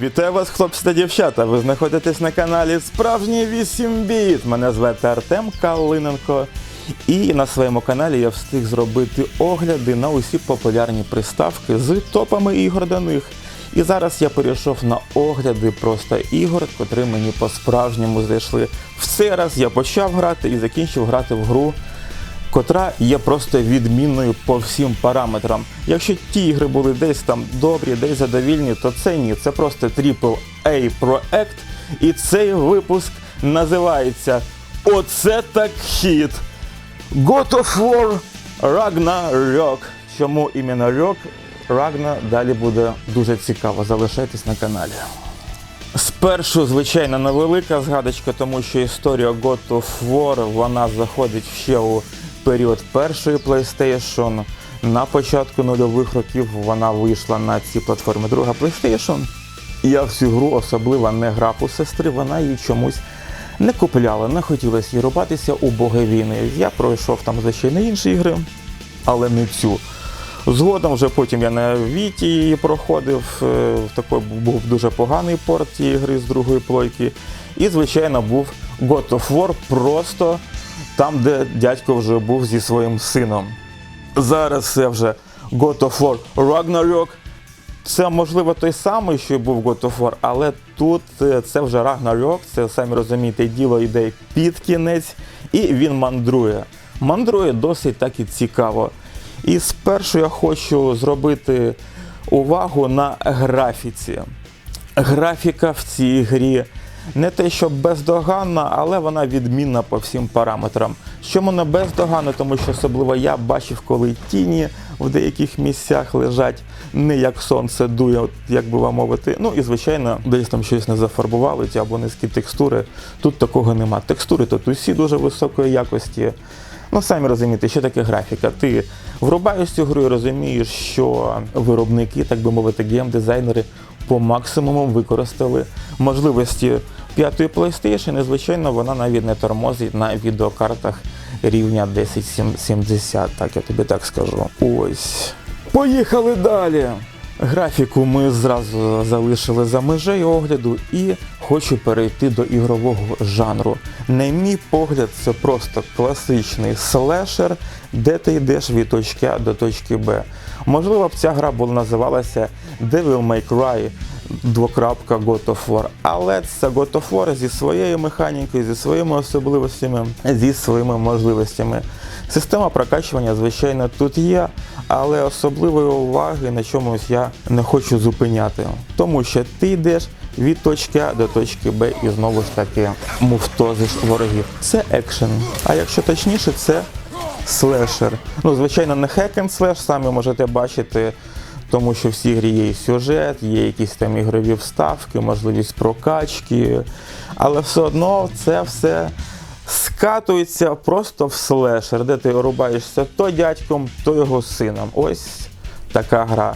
Вітаю вас, хлопці та дівчата. Ви знаходитесь на каналі Справжній 8 біт. Мене звати Артем Калиненко. І на своєму каналі я встиг зробити огляди на усі популярні приставки з топами ігор до них. І зараз я перейшов на огляди просто ігор, котрі мені по-справжньому зайшли. В цей раз я почав грати і закінчив грати в гру котра є просто відмінною по всім параметрам. Якщо ті ігри були десь там добрі, десь задовільні, то це ні. Це просто AAA проект. І цей випуск називається Оце так хіт. God of War Ragnarok. Чому іменно Рок? Рагна далі буде дуже цікаво. Залишайтесь на каналі. Спершу, звичайно, невелика згадочка, тому що історія God of War вона заходить ще у період першої PlayStation. На початку нульових років вона вийшла на ці платформи. Друга PlayStation. Я в цю гру особливо не грав у сестри, вона її чомусь не купляла, не хотілося їй рубатися у боги війни. Я пройшов там, звичайно, інші ігри, але не цю. Згодом вже потім я на Віті її проходив. е, Такий був дуже поганий порт цієї гри з другої плойки. І, звичайно, був God of War просто там, де дядько вже був зі своїм сином. Зараз це вже God of War Ragnarok. Це можливо той самий, що був God of War, але тут е, це вже Ragnarok, це самі розумієте, діло йде під кінець, і він мандрує. Мандрує досить так і цікаво. І спершу я хочу зробити увагу на графіці. Графіка в цій грі не те, що бездоганна, але вона відмінна по всім параметрам. Чому не бездоганна? Тому що особливо я бачив, коли тіні в деяких місцях лежать не як сонце дує, от як би вам мовити. Ну і звичайно, десь там щось не зафарбували або низькі текстури. Тут такого нема. Текстури тут усі дуже високої якості. Ну, самі розумієте, що таке графіка. Ти врубаєш цю гру і розумієш, що виробники, так би мовити, геймдизайнери по максимуму використали можливості п'ятої PlayStation, і звичайно, вона навіть не тормозить на відеокартах рівня 1070, так я тобі так скажу. Ось. Поїхали далі. Графіку ми зразу залишили за межею огляду і хочу перейти до ігрового жанру. На мій погляд, це просто класичний слешер, де ти йдеш від точки А до точки Б. Можливо б ця гра була називалася Devil May Cry двокрапка God of War. Але це God of War зі своєю механікою, зі своїми особливостями, зі своїми можливостями. Система прокачування, звичайно, тут є, але особливої уваги на чомусь я не хочу зупиняти. Тому що ти йдеш від точки А до точки Б і знову ж таки муфтозиш ворогів. Це екшен. А якщо точніше, це слешер. Ну, звичайно, не and slash, самі можете бачити, тому що в цій грі є і сюжет, є якісь там ігрові вставки, можливість прокачки. Але все одно це все скатується просто в слешер, де ти рубаєшся то дядьком, то його сином. Ось така гра.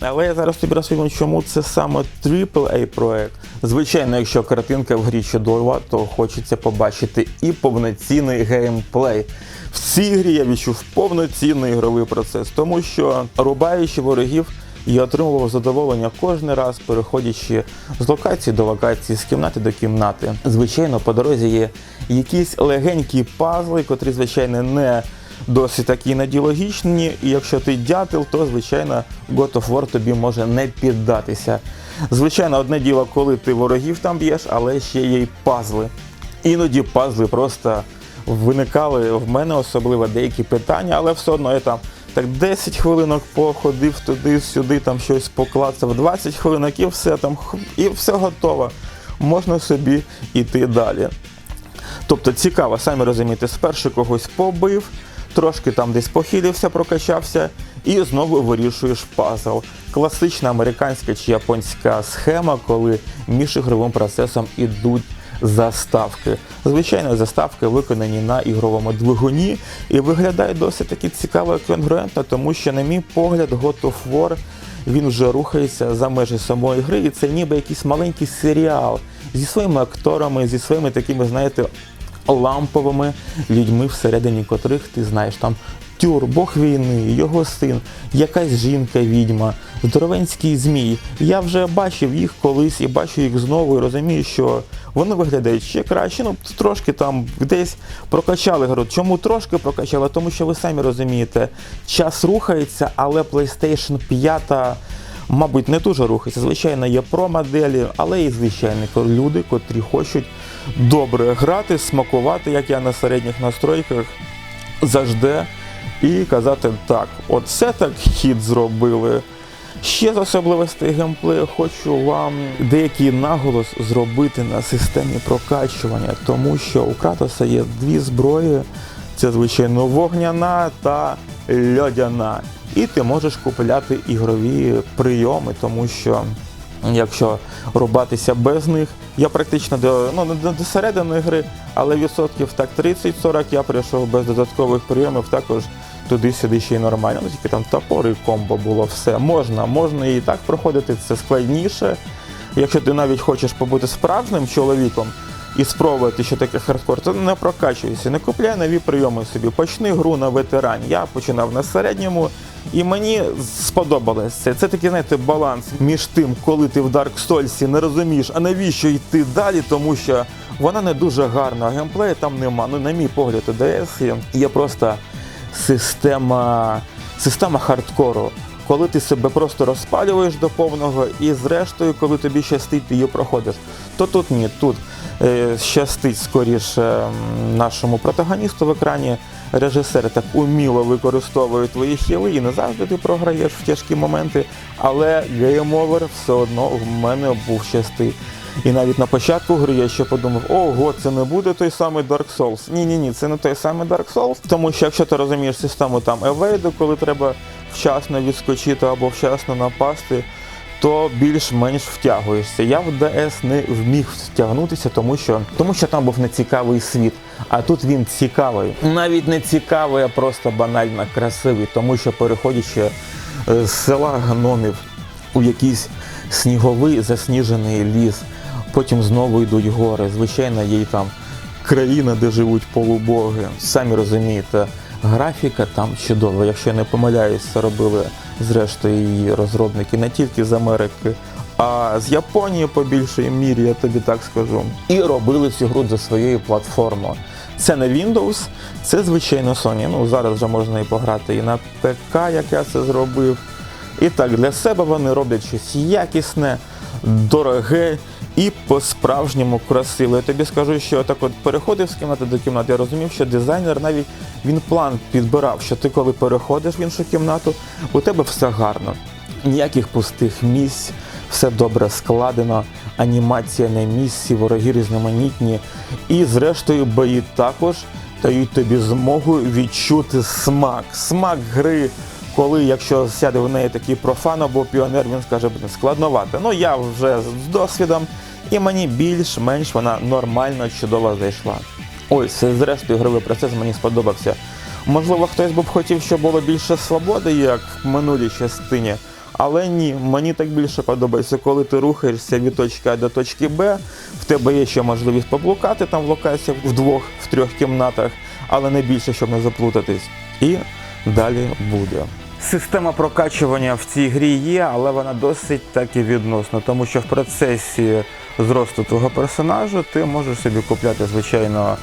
Але я зараз тобі розповім, чому це саме AAA проект. Звичайно, якщо картинка в грі чудова, то хочеться побачити і повноцінний геймплей. В цій грі я відчув повноцінний ігровий процес, тому що рубаючи ворогів, я отримував задоволення кожен раз, переходячи з локації до локації, з кімнати до кімнати. Звичайно, по дорозі є якісь легенькі пазли, котрі, звичайно, не досить такі надіологічні, і якщо ти дятел, то звичайно God of War тобі може не піддатися. Звичайно, одне діло, коли ти ворогів там б'єш, але ще є й пазли. Іноді пазли просто виникали в мене особливо деякі питання, але все одно я там так 10 хвилинок походив туди-сюди, там щось поклацав, 20 хвилинок і все там, і все готово. Можна собі йти далі. Тобто цікаво, самі розумієте, спершу когось побив, трошки там десь похилився, прокачався, і знову вирішуєш пазл. Класична американська чи японська схема, коли між ігровим процесом ідуть заставки. Звичайно, заставки виконані на ігровому двигуні і виглядає досить таки цікаво і конгруентно, тому що, на мій погляд, God of War він вже рухається за межі самої гри, і це ніби якийсь маленький серіал зі своїми акторами, зі своїми такими, знаєте, ламповими людьми, всередині котрих ти знаєш там Тюр, Бог війни, його син, якась жінка відьма, здоровенський змій. Я вже бачив їх колись і бачу їх знову, і розумію, що вони виглядають ще краще. Ну, трошки там десь прокачали гру. Чому трошки прокачали? Тому що ви самі розумієте, час рухається, але PlayStation 5 мабуть, не дуже рухається. Звичайно, є про-моделі, але і звичайні люди, котрі хочуть добре грати, смакувати, як я на середніх настройках завжди, і казати так, оце так хід зробили. Ще з особливостей геймплею хочу вам деякий наголос зробити на системі прокачування, тому що у Кратоса є дві зброї: це звичайно вогняна та льодяна. І ти можеш купляти ігрові прийоми, тому що якщо рубатися без них, я практично до ну не до- середини гри, але відсотків так 30-40 я прийшов без додаткових прийомів, також туди-сюди ще й нормально. Ну тільки там топори і комбо було все. Можна, можна і так проходити, це складніше. Якщо ти навіть хочеш побути справжнім чоловіком і спробувати, що таке хардкор, то не прокачуйся, не купляй нові прийоми собі. Почни гру на ветерані. Я починав на середньому, і мені сподобалось це. Це такий, знаєте, баланс між тим, коли ти в Dark Souls не розумієш, а навіщо йти далі, тому що вона не дуже гарна, а геймплею там нема. Ну, на мій погляд, DS є просто система, система хардкору. Коли ти себе просто розпалюєш до повного, і зрештою, коли тобі щастить, ти її проходиш. То тут ні, тут е, щастить скоріше нашому протагоністу в екрані. Режисер так уміло використовує твої хіли, і не завжди ти програєш в тяжкі моменти, але гейм-овер все одно в мене був щастий. І навіть на початку гри я ще подумав, ого, це не буде той самий Dark Souls. Ні, ні, це не той самий Dark Souls. Тому що якщо ти розумієш систему там евейду, коли треба вчасно відскочити або вчасно напасти, то більш-менш втягуєшся. Я в DS не вміг втягнутися, тому що, тому що там був нецікавий світ. А тут він цікавий. Навіть не цікавий, а просто банально красивий, тому що переходячи е, з села гномів у якийсь сніговий засніжений ліс, потім знову йдуть гори. Звичайно, є там країна, де живуть полубоги. Самі розумієте, графіка там чудова. Якщо я не помиляюсь, це робили зрештою і розробники не тільки з Америки, а з Японії по більшій мірі, я тобі так скажу. І робили цю гру за своєю платформою. Це не Windows, це звичайно Sony. Ну зараз вже можна і пограти і на ПК, як я це зробив. І так, для себе вони роблять щось якісне, дороге і по-справжньому красиве. Я тобі скажу, що так от переходив з кімнати до кімнати, я розумів, що дизайнер навіть він план підбирав, що ти коли переходиш в іншу кімнату, у тебе все гарно. Ніяких пустих місць, все добре складено, анімація на місці, вороги різноманітні. І зрештою бої також дають тобі змогу відчути смак. Смак гри, коли, якщо сяде в неї такий профан або піонер, він скаже, блін, складновато. Ну я вже з досвідом, і мені більш-менш вона нормально, чудово зайшла. Ось, зрештою, ігровий процес мені сподобався. Можливо, хтось би б хотів, щоб було більше свободи, як в минулій частині. Але ні, мені так більше подобається, коли ти рухаєшся від точки А до точки Б, в тебе є ще можливість поблукати там в локаціях в двох, в трьох кімнатах, але не більше, щоб не заплутатись. І далі буде. Система прокачування в цій грі є, але вона досить так і відносно, тому що в процесі зросту твого персонажа ти можеш собі купляти, звичайно,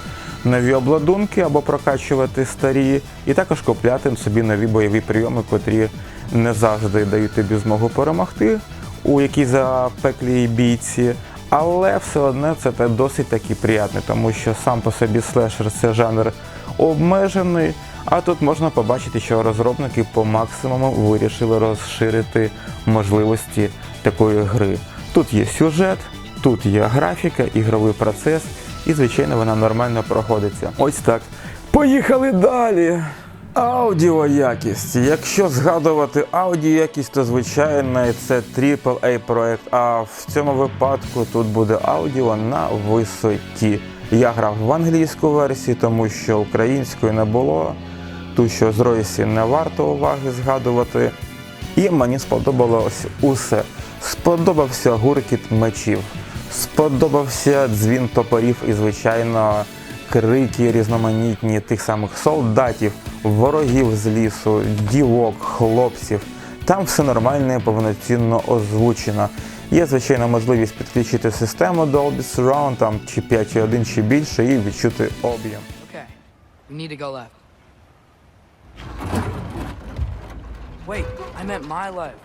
нові обладунки або прокачувати старі, і також купляти собі нові бойові прийоми, котрі не завжди дають тобі змогу перемогти у якій запеклій бійці. Але все одно це досить таки приємне, тому що сам по собі слешер це жанр обмежений. А тут можна побачити, що розробники по максимуму вирішили розширити можливості такої гри. Тут є сюжет, тут є графіка, ігровий процес, і звичайно вона нормально проходиться. Ось так. Поїхали далі. Аудіоякість. Якщо згадувати аудіоякість, то звичайно це AAA проект. А в цьому випадку тут буде аудіо на висоті. Я грав в англійську версію, тому що української не було. Ту, що з Ройсі не варто уваги згадувати. І мені сподобалось усе. Сподобався гуркіт мечів, сподобався дзвін топорів і, звичайно, крики різноманітні тих самих солдатів, ворогів з лісу, дівок, хлопців. Там все нормально і повноцінно озвучено. Є, звичайно, можливість підключити систему Dolby Surround там чи 5.1 чи більше і відчути об'єм. Okay, Wait, I meant my left.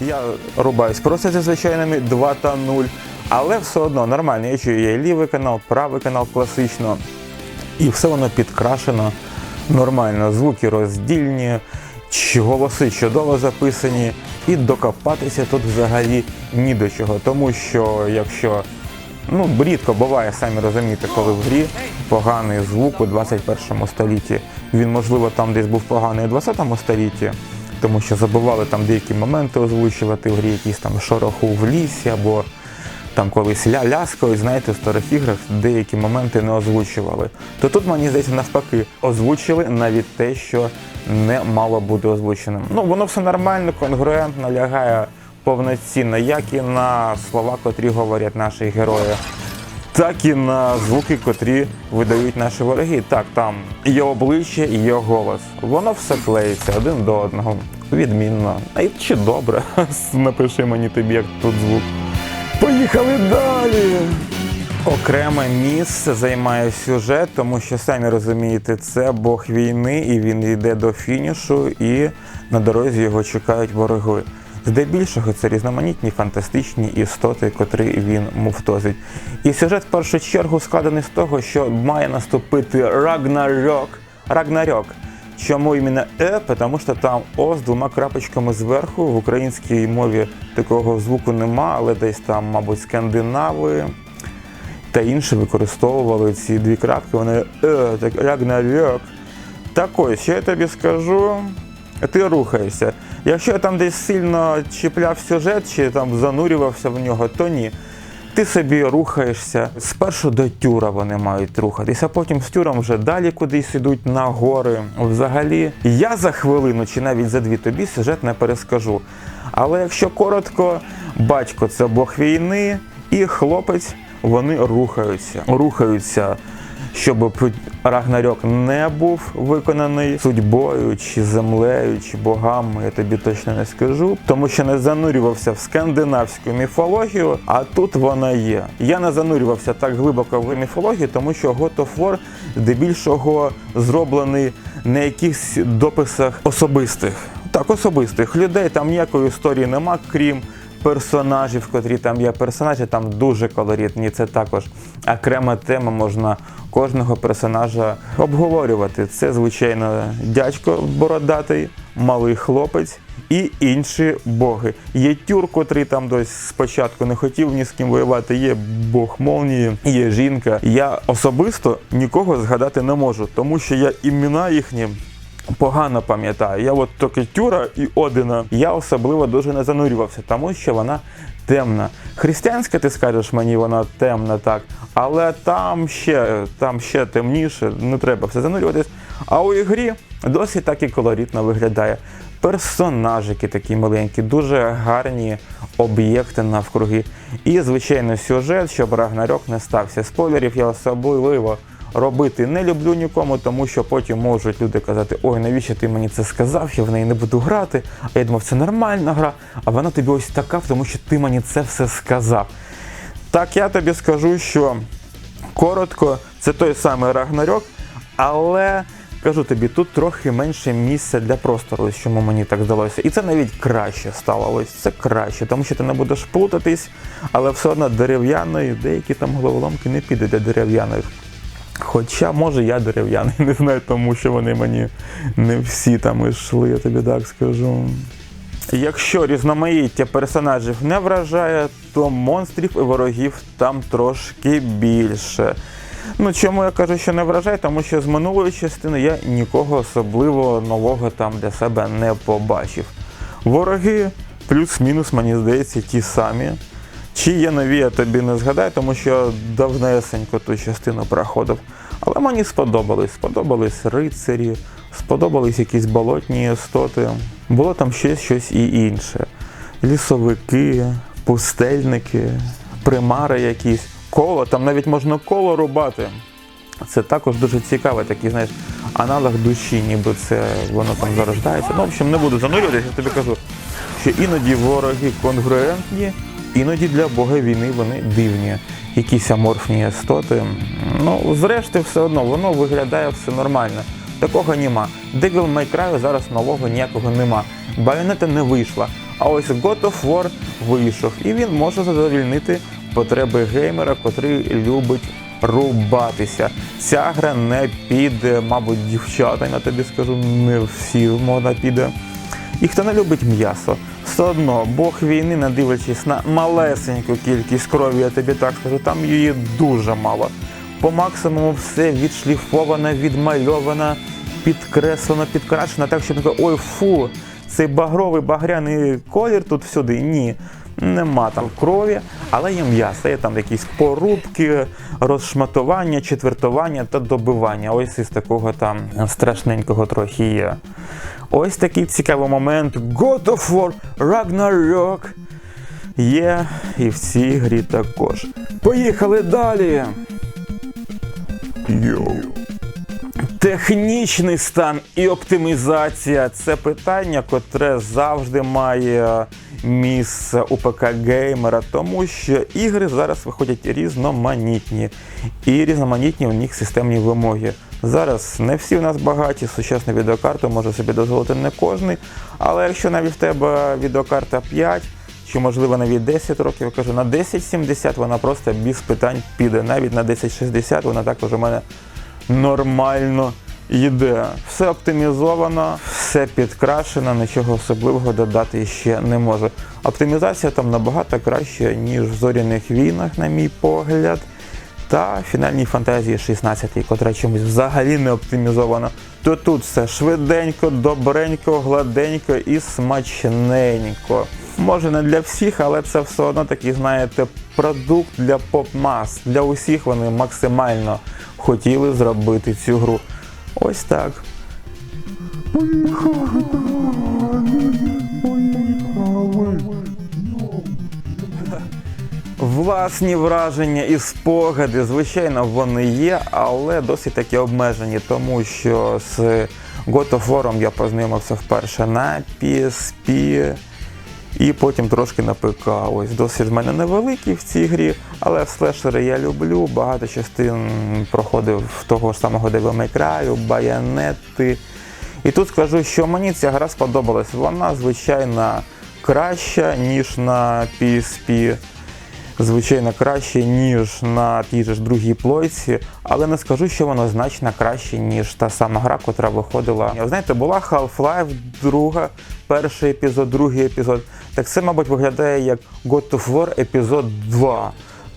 Я рубаюсь просто зі звичайними 2 та 0, але все одно нормально. Я чую, є лівий канал, правий канал класично. І все воно підкрашено нормально. Звуки роздільні, голоси чудово записані, і докопатися тут взагалі ні до чого. Тому що якщо ну, рідко буває, самі розумієте, коли в грі поганий звук у 21 столітті. Він, можливо, там десь був поганий у 20 столітті, тому що забували там деякі моменти озвучувати в грі, якісь там шороху в лісі або там колись ля ляскою, знаєте, в старих іграх деякі моменти не озвучували. То тут, мені здається, навпаки, озвучили навіть те, що не мало бути озвученим. Ну, воно все нормально, конгруентно, лягає повноцінно, як і на слова, котрі говорять наші герої. Так і на звуки, котрі видають наші вороги. Так, там є обличчя і є голос. Воно все клеїться один до одного. Відмінно. А чи добре? Напиши мені тобі, як тут звук. Поїхали далі. Окреме місце займає сюжет, тому що самі розумієте, це Бог війни, і він йде до фінішу, і на дорозі його чекають вороги. Здебільшого це різноманітні фантастичні істоти, котрі він муфтозить. І сюжет в першу чергу складений з того, що має наступити Рагнарьок. Рагнарьок. Чому іменно Е? Тому що там О з двома крапочками зверху. В українській мові такого звуку нема, але десь там, мабуть, скандинави та інші використовували ці дві крапки. Вони Е, так Рагнарьок. Так ось, що я тобі скажу, ти рухаєшся. Якщо я там десь сильно чіпляв сюжет чи там занурювався в нього, то ні. Ти собі рухаєшся. Спершу до тюра вони мають рухатися, потім з тюром вже далі кудись ідуть на гори. Взагалі, я за хвилину чи навіть за дві тобі сюжет не перескажу. Але якщо коротко, батько це Бог війни, і хлопець вони рухаються. Рухаються, щоб Рагнарьок не був виконаний судьбою, чи землею, чи богами, я тобі точно не скажу, тому що не занурювався в скандинавську міфологію, а тут вона є. Я не занурювався так глибоко в міфологію, тому що of здебільшого зроблений на якихось дописах особистих. Так, особистих людей там ніякої історії нема, крім персонажів, котрі там є. Персонажі там дуже колоритні. Це також окрема тема. Можна кожного персонажа обговорювати. Це, звичайно, дядько бородатий, малий хлопець. І інші боги. Є тюр, котрий там дось спочатку не хотів ні з ким воювати. Є Бог молнії, є жінка. Я особисто нікого згадати не можу, тому що я імена їхні погано пам'ятаю. Я от тільки Тюра і Одина. Я особливо дуже не занурювався, тому що вона темна. Християнська, ти скажеш мені, вона темна, так. Але там ще, там ще темніше, не треба все занурюватись. А у ігрі досить так і колоритно виглядає. Персонажики такі маленькі, дуже гарні об'єкти навкруги. І, звичайно, сюжет, щоб Рагнарьок не стався. Спойлерів я особливо робити не люблю нікому, тому що потім можуть люди казати, ой, навіщо ти мені це сказав, я в неї не буду грати. А я думав, це нормальна гра, а вона тобі ось така, тому що ти мені це все сказав. Так я тобі скажу, що коротко, це той самий Рагнарьок, але кажу тобі, тут трохи менше місця для простору, чому мені так здалося. І це навіть краще стало. Ось це краще, тому що ти не будеш плутатись, але все одно дерев'яною, деякі там головоломки не підуть для дерев'яних. Хоча, може, я дерев'яний, не знаю, тому що вони мені не всі там йшли, я тобі так скажу. Якщо різноманіття персонажів не вражає, то монстрів і ворогів там трошки більше. Ну чому я кажу, що не вражає? Тому що з минулої частини я нікого особливо нового там для себе не побачив. Вороги плюс-мінус, мені здається, ті самі. Чи є нові, я тобі не згадаю, тому що давнесенько ту частину проходив. Але мені сподобались. Сподобались рицарі, сподобались якісь болотні істоти. Було там щось, щось і інше. Лісовики, пустельники, примари якісь, коло, там навіть можна коло рубати. Це також дуже цікавий такий, знаєш, аналог душі, ніби це воно там зарождається. Ну, в общем, не буду занурюватися, я тобі кажу, що іноді вороги конгруентні, іноді для Бога війни вони дивні. Якісь аморфні істоти. Ну, зрештою, все одно, воно виглядає все нормально. Такого нема. Devil May Cry зараз нового ніякого нема. Байонета не вийшла. А ось God of War вийшов, і він може задовільнити потреби геймера, котрий любить рубатися. Ця гра не піде, мабуть, дівчата, я тобі скажу, не всі вона піде. І хто не любить м'ясо, все одно Бог війни, не дивлячись на малесеньку кількість крові, я тобі так скажу, там її дуже мало. По максимуму все відшліфовано, відмальовано, підкреслено, підкрашено, так що таке, ой, фу, цей багровий багряний колір тут всюди. Ні. Нема там крові, але є м'ясо, є там якісь порубки, розшматування, четвертування та добивання. Ось із такого там страшненького трохи є. Ось такий цікавий момент. God of War Ragnarok є і в цій грі також. Поїхали далі. Йоу. Технічний стан і оптимізація це питання, котре завжди має місце у ПК геймера, тому що ігри зараз виходять різноманітні, і різноманітні у них системні вимоги. Зараз не всі в нас багаті, сучасну відеокарту може собі дозволити не кожний, але якщо навіть в тебе відеокарта 5, чи можливо навіть 10 років, я кажу, на 1070 вона просто без питань піде. Навіть на 1060 вона також у мене нормально йде. Все оптимізовано, все підкрашено, нічого особливого додати ще не можу. Оптимізація там набагато краще, ніж в зоряних війнах, на мій погляд. Та фінальній фантазії 16, котра чомусь взагалі не оптимізована. То тут все швиденько, добренько, гладенько і смачненько. Може не для всіх, але це все одно такий, знаєте, продукт для поп-мас. Для усіх вони максимально хотіли зробити цю гру. Ось так. Власні враження і спогади, звичайно, вони є, але досить таки обмежені, тому що з God of War я познайомився вперше на PSP і потім трошки на ПК. Ось досвід в мене невеликий в цій грі, але слешери я люблю. Багато частин проходив того ж самого Devil May Cry, Байонети. І тут скажу, що мені ця гра сподобалась. Вона, звичайно, краща, ніж на PSP звичайно краще, ніж на тій же ж другій плойці, але не скажу, що воно значно краще, ніж та сама гра, котра виходила. Знаєте, була Half-Life, друга, перший епізод, другий епізод. Так це, мабуть, виглядає як God of War епізод 2.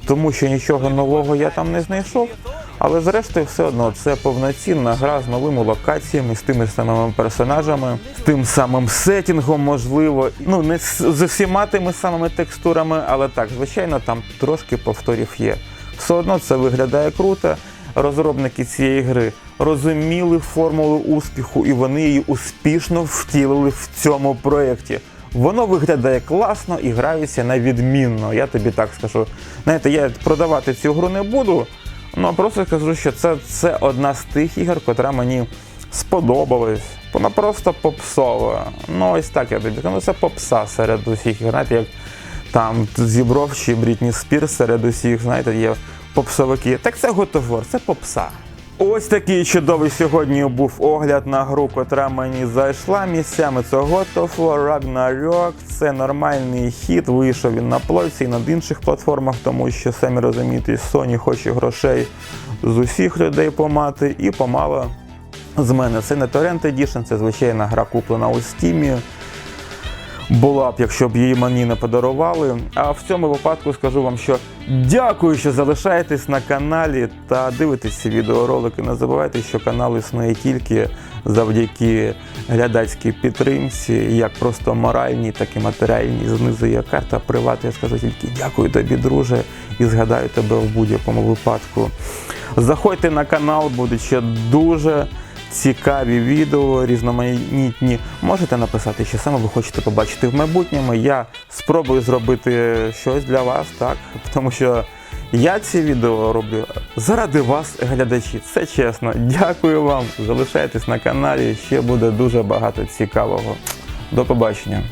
Тому що нічого нового я там не знайшов. Але зрештою, все одно це повноцінна гра з новими локаціями, з тими самими персонажами, з тим самим сетінгом, можливо. Ну не з, усіма тими самими текстурами, але так, звичайно, там трошки повторів є. Все одно це виглядає круто. Розробники цієї гри розуміли формулу успіху, і вони її успішно втілили в цьому проєкті. Воно виглядає класно і грається на відмінно. Я тобі так скажу. Знаєте, я продавати цю гру не буду. Ну просто скажу, що це, це одна з тих ігор, котра мені сподобалась. Вона просто попсова. Ну ось так я тобі кажу. Ну, це попса серед усіх. Знаєте, як там Зібров чи Брітні Спірс серед усіх, знаєте, є попсовики. Так це War, це попса. Ось такий чудовий сьогодні був огляд на гру, котра мені зайшла місцями. Це God of Ragnarok. Це нормальний хід. Вийшов він на плойці і над інших платформах, тому що самі розумієте, Sony хоче грошей з усіх людей помати і помало з мене. Це не Torrent Edition, це звичайна гра куплена у Steam. Була б, якщо б її мені не подарували. А в цьому випадку скажу вам, що дякую, що залишаєтесь на каналі та дивитесь ці відеоролики. Не забувайте, що канал існує тільки завдяки глядацькій підтримці, як просто моральній, так і матеріальній. Знизу є карта приват. Я скажу тільки дякую тобі, друже, і згадаю тебе в будь-якому випадку. Заходьте на канал, будуть ще дуже цікаві відео, різноманітні. Можете написати, що саме ви хочете побачити в майбутньому. Я спробую зробити щось для вас, так? Тому що я ці відео роблю заради вас, глядачі. Це чесно. Дякую вам. Залишайтесь на каналі. Ще буде дуже багато цікавого. До побачення.